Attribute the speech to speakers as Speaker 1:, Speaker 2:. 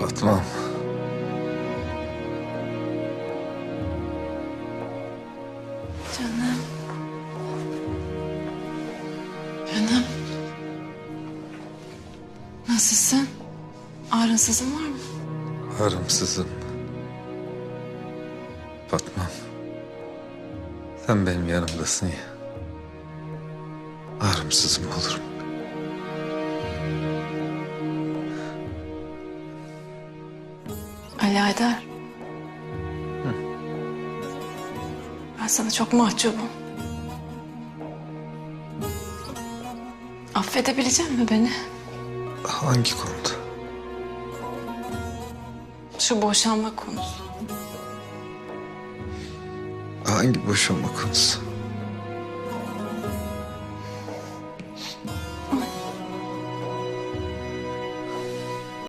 Speaker 1: Fatma'm.
Speaker 2: Canım. Canım. Nasılsın? Ağrınsızın var mı?
Speaker 1: Arımsızım. Fatma'm. Sen benim yanımdasın ya. Ağrımsızım olurum.
Speaker 2: Ali Aydar. Ben sana çok mahcubum. Affedebilecek mi beni?
Speaker 1: Hangi konuda?
Speaker 2: Şu boşanma konusu.
Speaker 1: Hangi boşanma konusu?